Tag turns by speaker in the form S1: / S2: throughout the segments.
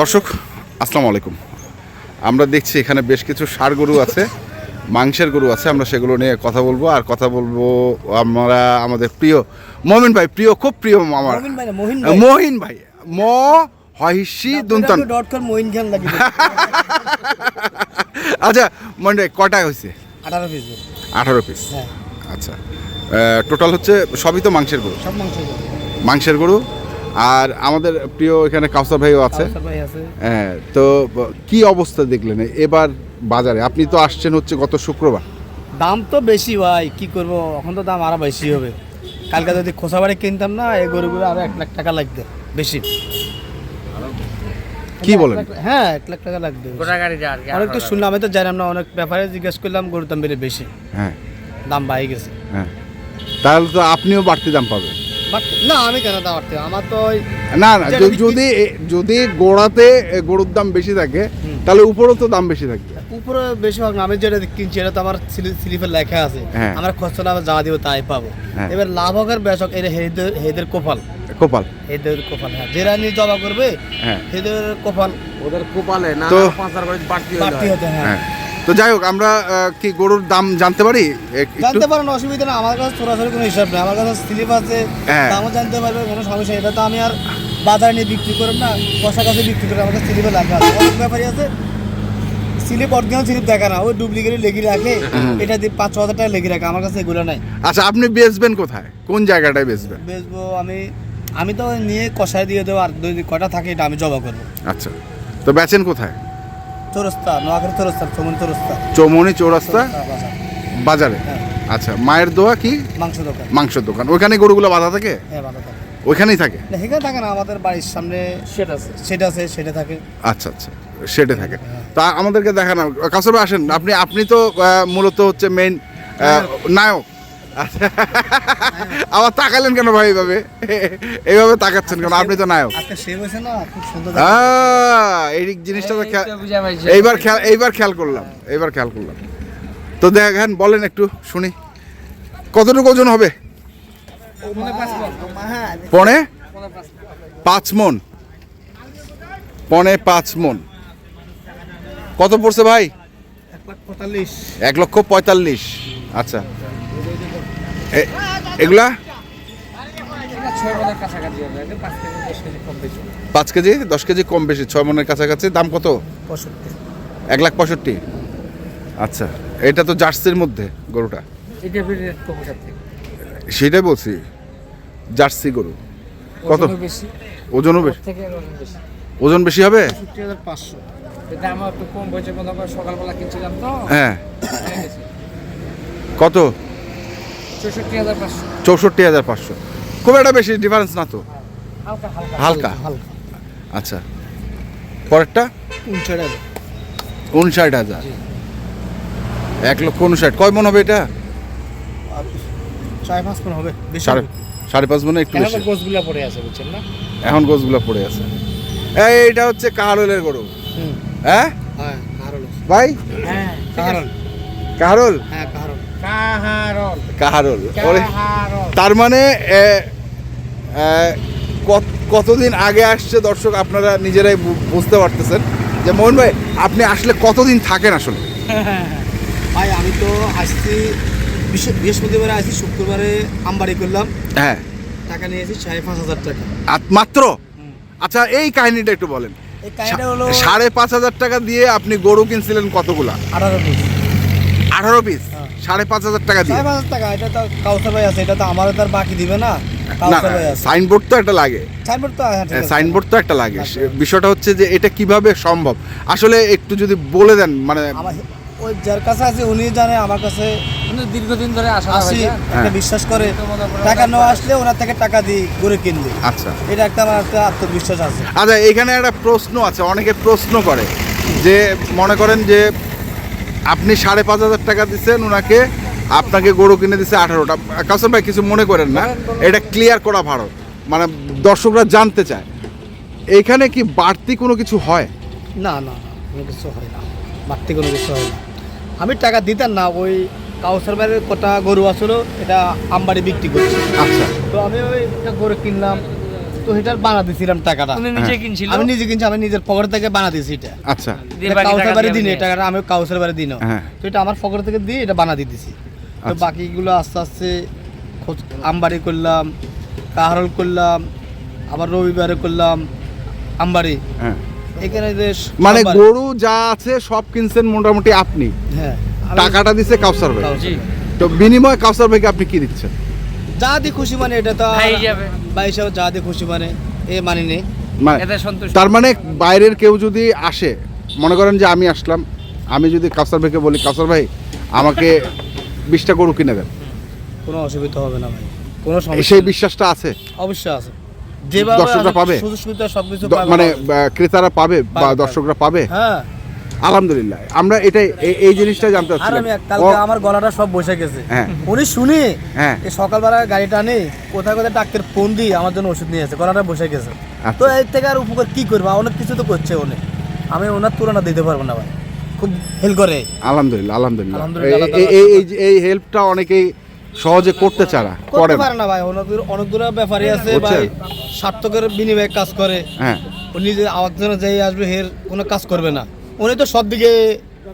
S1: দর্শক আসসালামু আলাইকুম। আমরা দেখছি এখানে বেশ কিছু সার গরু আছে মাংসের গরু আছে আমরা সেগুলো নিয়ে কথা বলব। আর কথা বলব আমরা আমাদের প্রিয় মমিন ভাই প্রিয় খুব প্রিয় আমার।
S2: মহিন ভাই। মহিন
S1: মহিন ম হহিষি দুন্তন
S2: মহিন
S1: আচ্ছা মনে কটা হয়েছে?
S2: আঠারো পিস
S1: আঠারো পিস
S2: হ্যাঁ।
S1: আচ্ছা। টোটাল হচ্ছে সবই তো মাংসের গরু?
S2: সব মাংস
S1: মাংসের গরু আর আমাদের প্রিয় এখানে কাউসার ভাইও আছে।
S2: কাউসার ভাই আছে।
S1: হ্যাঁ তো কি অবস্থা দেখলেন? এবার বাজারে আপনি তো আসছেন হচ্ছে গত শুক্রবার।
S2: দাম তো বেশি ভাই কি করব? এখন তো দাম আরও বেশি হবে। কালকে যদি খোসা বাড়ি কিনতাম না এই গরুগুলো আরও এক লাখ টাকা লাগবে বেশি।
S1: কি বলেন?
S2: হ্যাঁ এক লাখ টাকা লাগবে। অনেক তো শুনলাম আমি তো জানাম না অনেক ব্যাপারে জিজ্ঞেস করলাম গরুর দাম বেড়ে বেশি।
S1: হ্যাঁ।
S2: দাম বাড়ি গেছে।
S1: হ্যাঁ। তাহলে তো আপনিও বাড়তি দাম পাবেন।
S2: বাট না আমি কেন দাম বাড়তে আমার তো
S1: না য-
S2: বিক্রি-
S1: যদি যদি গোড়াতে গরুর দাম বেশি থাকে তাহলে উপরেও তো দাম বেশি থাকবে।
S2: উপরে বেশিরভাগ আমি যেটা কিনছি এটা তো আমার স্লিপে লেখা আছে। আমার খরচটা যা দিব তাই পাবো।
S1: হ্যাঁ।
S2: এবার লাভ হোক আর বেশ হোক এটা হেদের হেদের কপাল।
S1: কপাল।
S2: হেদের কপাল হ্যাঁ। যেরা নিয়ে জমা করবে
S1: হ্যাঁ।
S2: হেদের কপাল।
S3: ওদের কোপালে না পাঁচ হাজার বাড়তি।
S2: হতে হ্যাঁ।
S1: হ্যাঁ। তো যাই হোক আমরা কি গরুর দাম জানতে পারি?
S2: জানতে পারেন অসুবিধা না আমার কাছে সরাসরি কোনো হিসাব নেই। আমার কাছে স্লিপ আছে
S1: হ্যাঁ।
S2: দামও জানতে পারবে কোনো সমস্যা এটা তো আমি আর বাজারে নিয়ে বিক্রি করব না কষা কাছে বিক্রি করে আমার কাছে স্লিপে লেখা আছে। অনেক ব্যাপারই আছে। স্লিপ অরিজিনাল স্লিপ দেখা না। ওই ডুপ্লিকেট লেগে রাখে এটা দিয়ে পাঁচ ছ হাজার টাকা লেগে রাখে। আমার কাছে এগুলো নাই।
S1: আচ্ছা আপনি বেচবেন কোথায়? কোন জায়গাটায় বেচবেন?
S2: বেচবো আমি আমি তো নিয়ে কষায় দিয়ে দেবো আর কটা থাকে এটা আমি জবা করব।
S1: আচ্ছা। তো বেচেন কোথায়?
S2: চৌরস্তা নোয়াখালী চৌরস্তা চমন চৌরস্তা।
S1: চৌমনি চৌরাস্তা
S2: বাজারে। হ্যাঁ।
S1: আচ্ছা মায়ের দোয়া কি?
S2: মাংস দোকান।
S1: মাংসের দোকান। ওইখানে গরুগুলো বাঁধা থাকে?
S2: হ্যাঁ থাকে।
S1: ওইখানেই থাকে?
S2: না, সেখানে থাকে না আমাদের বাড়ির সামনে
S3: সেটা আছে।
S2: সেটা আছে সেটা থাকে।
S1: আচ্ছা আচ্ছা সেটে থাকে। তা আমাদেরকে দেখানো। ভাই আসেন। আপনি আপনি তো মূলত হচ্ছে মেইন নায়ক। আচ্ছা। আবার তাকালেন কেন ভাই এইভাবে? এইভাবে তাকাচ্ছেন কেন? আপনি তো নায়ক।
S2: আজকে সে বসে না খুব সুন্দর
S1: আহ, এই জিনিসটা তো। এইবার খেয়াল এইবার খেয়াল করলাম এইবার খেয়াল করলাম। তো দেখেন বলেন একটু শুনি। কতটুকু ওজন হবে?
S2: হ্যাঁ।
S1: পনে? পাঁচ মন পনে পাঁচ মন কত পড়ছে ভাই?
S2: এক লাখ পঁয়তাল্লিশ।
S1: এক লক্ষ পঁয়তাল্লিশ। আচ্ছা। এগুলা?
S3: পাঁচ কেজি দশ কেজি কম বেশি
S1: ছয় মনের কাছাকাছি। দাম কত? এক লাখ পঁয়ষট্টি। আচ্ছা এটা তো জার্সির মধ্যে গরুটা। সেটাই বলছি জার্সি গরু। কত?
S3: ওজনও বেশি। ওজন বেশি।
S1: ওজন বেশি হবে?
S3: কম সকালবেলা কিনছিলাম তো।
S1: হ্যাঁ। কত?
S3: চৌষট্টি হাজার পাঁচশো।
S1: খুব একটা বেশি ডিফারেন্স না তো?
S3: হালকা হালকা।
S1: হালকা?
S2: হালকা।
S1: আচ্ছা। পরেরটা?
S2: উনষাট হাজার।
S1: এক লক্ষ উনষাট। কয় মন হবে এটা?
S2: মন
S1: সাড়ে সাড়ে পাঁচ মনে একটু
S3: কেন
S1: বেশি।
S3: গোছগুলা পড়ে আছে বুঝছেন না?
S1: এখন গোছগুলো পড়ে আছে। এই এইটা হচ্ছে কাহারলের গরু। হ্যাঁ?
S2: হ্যাঁ
S1: ভাই?
S3: হ্যাঁ
S2: কাহারল?
S1: কাহারল?
S2: হ্যাঁ কাহারল।
S3: কাহারল।
S1: তার মানে কতদিন আগে আসছে দর্শক আপনারা নিজেরাই বুঝতে পারতেছেন। যে মোহন ভাই আপনি আসলে কতদিন থাকেন আসলে?
S2: ভাই আমি তো আসছি বৃহস্প- বৃহস্পতিবারে আসি শুক্রবারে আমবাড়ি করলাম।
S1: হ্যাঁ।
S2: টাকা নিয়েছি সাড়ে পাঁচ হাজার টাকা।
S1: মাত্র? আচ্ছা এই কাহিনীটা একটু বলেন।
S2: এই কাহিনীটা হলো
S1: সাড়ে পাঁচ হাজার টাকা দিয়ে আপনি গরু কিনছিলেন কতগুলা?
S2: আঠারো
S1: আঠারো পিস
S2: হ্যাঁ।
S1: সাড়ে পাঁচ হাজার টাকা দিয়ে।
S2: পাঁচ হাজার টাকা এটা তো কাউসার ভাই আছে এটা তো আমারও তার বাকি দিবে না
S1: না
S2: কাউসার ভাই আছে।
S1: সাইনবোর্ড তো একটা লাগে।
S2: সাইনবোর্ড তো হ্যাঁ,
S1: সাইনবোর্ড তো একটা লাগে। সে- বিষয়টা হচ্ছে যে এটা কীভাবে সম্ভব? আসলে একটু যদি বলে দেন মানে
S2: ওই যার কাছে আছে উনি জানে আমার কাছে
S3: দীর্ঘদিন ধরে আসা
S2: আসি
S3: ভাইয়া।
S2: একটা
S1: হ্যাঁ।
S2: বিশ্বাস করে। টাকা নেওয়া আসলে ওনার থেকে টাকা দিই গড়ে কিনবে।
S1: আচ্ছা।
S2: এটা একটা আমার একটা আত্মবিশ্বাস আছে।
S1: আচ্ছা এখানে একটা প্রশ্ন আছে অনেকে প্রশ্ন করে যে মনে করেন যে আপনি সাড়ে পাঁচ হাজার টাকা দিচ্ছেন ওনাকে আপনাকে গরু কিনে দিচ্ছে আঠারোটা। কাসম ভাই কিছু মনে করেন না এটা ক্লিয়ার করা ভালো মানে দর্শকরা জানতে চায়। এইখানে কি বাড়তি কোনো কিছু হয়?
S2: না না কোনো কিছু হয় না। বাড়তি কোনো কিছু হয় না। আমি টাকা দিতাম না ওই কাউসার ভাইয়ের কটা গরু আসলো এটা আমবাড়ি বিক্রি করছি।
S1: আচ্ছা।
S2: তো আমি ওই একটা গরু কিনলাম তো এটা বানা দিছিলাম টাকাটা।
S3: উনি নিজে কিনছিল?
S2: আমি নিজে কিনছি আমি নিজের পকেট থেকে বানা দিয়েছি এটা।
S1: আচ্ছা।
S2: কাউসের বাড়ি দিন
S3: আমি
S2: টাকাটা আমি কাউসের বাড়ি দিন
S1: হ্যাঁ।
S2: তো এটা আমার পকেট থেকে দিয়ে এটা বানা দিয়ে দিছি তো
S1: আচ্ছা।
S2: বাকিগুলো আস্তে আস্তে খোঁজ- আমবাড়ি করলাম কাহারল করলাম আবার রবিবারে করলাম আমবাড়ি।
S1: হ্যাঁ।
S2: এখানে যে
S1: মানে গরু যা আছে সব কিনছেন মোটামুটি আপনি?
S2: হ্যাঁ।
S1: টাকাটা দিছে কাউসার ভাই। তো বিনিময়ে কাউসার ভাইকে আপনি কি দিচ্ছেন?
S2: যা দিয়ে খুশি মানে এটা তো
S3: ভাই
S2: হিসাবে যা দিয়ে খুশি মানে এ মানি নেই।
S1: মানে
S3: এতে
S1: তার মানে বাইরের কেউ যদি আসে মনে করেন যে আমি আসলাম আমি যদি কাউসার ভাইকে বলি কাউসার ভাই আমাকে বিশটা গরু কিনে দেন।
S2: কোনো অসুবিধা হবে না ভাই কোনো সমস্যা
S1: সেই বিশ্বাসটা আছে?
S2: অবশ্যই আছে। যেভাবে
S1: দর্শকরা পাবে?
S2: সুযোগ সুবিধা সবকিছু
S1: মানে ক্রেতারা পাবে বা দর্শকরা পাবে?
S2: হ্যাঁ।
S1: আলহামদুলিল্লাহ। আমরা এটাই এই- জিনিসটা জানতে
S2: আর আমি কালকে আমার গলাটা সব বসে গেছে।
S1: হ্যাঁ।
S2: উনি শুনি
S1: হ্যাঁ।
S2: সকালবেলা গাড়িটা নেই কোথায় কোথায় ডাক্তার ফোন দিয়ে আমার জন্য ওষুধ নিয়ে এসে গলাটা বসে গেছে।
S1: আচ্ছা।
S2: তো এর থেকে আর উপকার কি করব? অনেক কিছু তো করছে উনি। আমি ওনার তুলনা দিতে পারব না ভাই। খুব হেল্প করে।
S1: আলহামদুলিল্লাহ আলহামদুলিল্লাহ। এই- এই- হেল্পটা অনেকেই সহজে করতে
S2: করতে
S1: করে
S2: পারে না ভাই। অনেকগুলো অনেকগুলো আছে ভাই। স্বার্থকের বিনিময়ে কাজ করে।
S1: হ্যাঁ।
S2: আমার জন্য যেই আসবে হের কোনো কাজ করবে না। উনি তো সব দিকে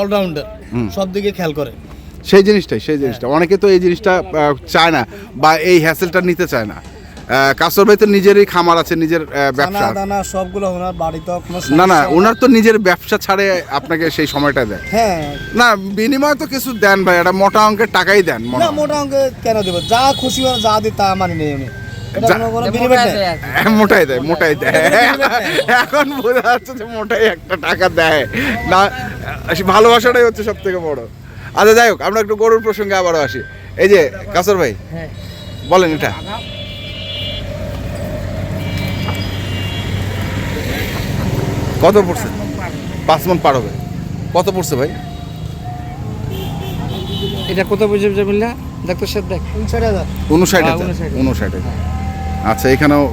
S2: অলরাউন্ডার। সব দিকে খেয়াল করে।
S1: সেই জিনিসটাই সেই জিনিসটা। অনেকে তো এই জিনিসটা চায় না বা এই হ্যাসেলটা নিতে চায় না। কাসর ভাই তো নিজেরই খামার আছে নিজের ব্যবসা।
S2: দানা সবগুলো ওনার বাড়িতে
S1: না না ওনার তো নিজের ব্যবসা ছাড়ে আপনাকে সেই সময়টা দেয়।
S2: হ্যাঁ।
S1: না বিনিময় তো কিছু দেন ভাই এটা মোটা অঙ্কের টাকাই দেন
S2: না মোটা অঙ্কে কেন দেবো? যা খুশি হয় যা দিই তা মানি নেই
S1: হ্যাঁ, মোটাই দেয় মোটাই দেয় এখন বোঝা যাচ্ছে যে মোটাই একটা টাকা দেয়। না ভালোবাসাটাই হচ্ছে সব থেকে বড়। আচ্ছা যাই হোক আমরা একটু গরুর প্রসঙ্গে আবারও আসি। এই যে কাসর ভাই
S3: হ্যাঁ।
S1: বলেন এটা। কত পড়ছে? পাঁচ মন পার হবে। কত পড়ছে ভাই?
S3: এটা কত বুঝে বুঝে মিললা? ডাক্তার সাহেব দেখ।
S2: উনষাট হাজার।
S1: উনষাট
S3: হ্যাঁ,
S1: হাজার উনষাট হাজার। আচ্ছা এখানেও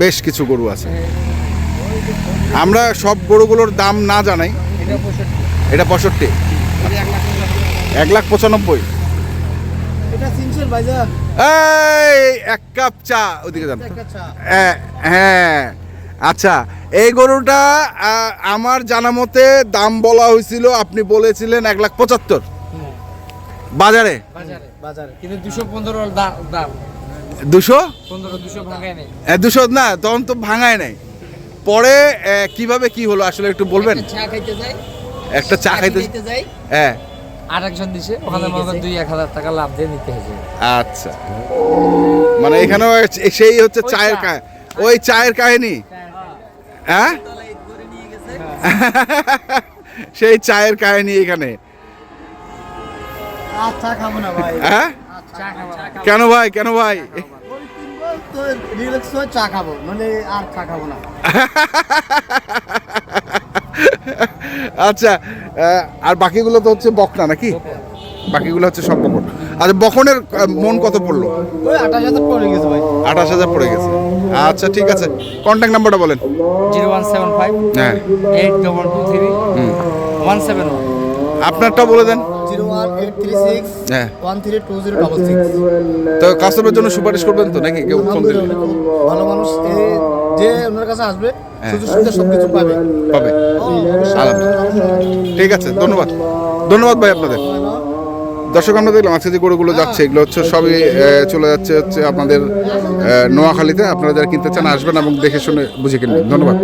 S1: বেশ কিছু গরু আছে। আমরা সব গরুগুলোর দাম না জানাই।
S3: এটা পঁয়ষট্টি। এক লাখ
S1: পঁচানব্বই। এই এক কাপ চা। ওদিকে যান। হ্যাঁ, আচ্ছা এই গরুটা আমার জানা মতে দাম বলা হয়েছিল আপনি বলেছিলেন এক লাখ পঁচাত্তর। বাজারে?
S3: বাজারে
S2: বাজারে।
S3: কিন্তু দুশো পনেরো দাম।
S1: দুশো?
S3: পনেরো দুশো
S1: না তখন তো ভাঙায় নাই। পরে কীভাবে কি হলো আসলে একটু বলবেন?
S3: একটা চা খাইতে যাই
S1: একটা চা খাইতে
S3: যাই।
S1: হ্যাঁ।
S3: আর একজন দিছে ওখানে মনে করেন দুই এক হাজার টাকা লাভ দিয়ে নিতে হয়েছে।
S1: আচ্ছা। মানে এখানেও সেই হচ্ছে চায়ের
S3: চা।
S1: কা ওই চায়ের কাহিনী। হ্যাঁ। সেই চায়ের কাহিনী এখানে।
S2: চা খাব না ভাই।
S1: হ্যাঁ? কেন ভাই কেন ভাই?
S2: রিল্যাক্স হয়ে চা খাব মানে আর চা খাব না।
S1: আচ্ছা আর বাকিগুলো তো হচ্ছে বকনা নাকি? বাকিগুলো হচ্ছে সব বকন। আচ্ছা বকনের মন কত পড়ল?
S2: আঠাশ হাজার পড়ে গেছে ভাই।
S1: আঠাশ হাজার পড়ে গেছে। আচ্ছা ঠিক আছে। কন্ট্যাক্ট নাম্বারটা বলেন।
S3: জিরো ওয়ান সেভেন ফাইভ
S1: হ্যাঁ।
S3: Eight double two three one seven
S1: আপনারটা বলে দেন।
S2: Zero one eight three six
S1: হ্যাঁ।
S2: One three two zero double six
S1: তো কাস্টমারের জন্য সুপারিশ করবেন তো নাকি কেউ ফোন দিলে?
S2: ভালো মানুষ। যে ওনার কাছে আসবে
S1: হ্যাঁ।
S2: সুযোগ সুবিধা সব কিছু পাবে।
S1: পাবে। ঠিক আছে ধন্যবাদ। ধন্যবাদ ভাই আপনাদের। দর্শক আমরা দেখলাম আজকে যে গরুগুলো যাচ্ছে এগুলো হচ্ছে সবই চলে যাচ্ছে হচ্ছে আপনাদের নোয়াখালীতে। আপনারা যারা কিনতে চান আসবেন এবং দেখে শুনে বুঝে কিনবেন। ধন্যবাদ।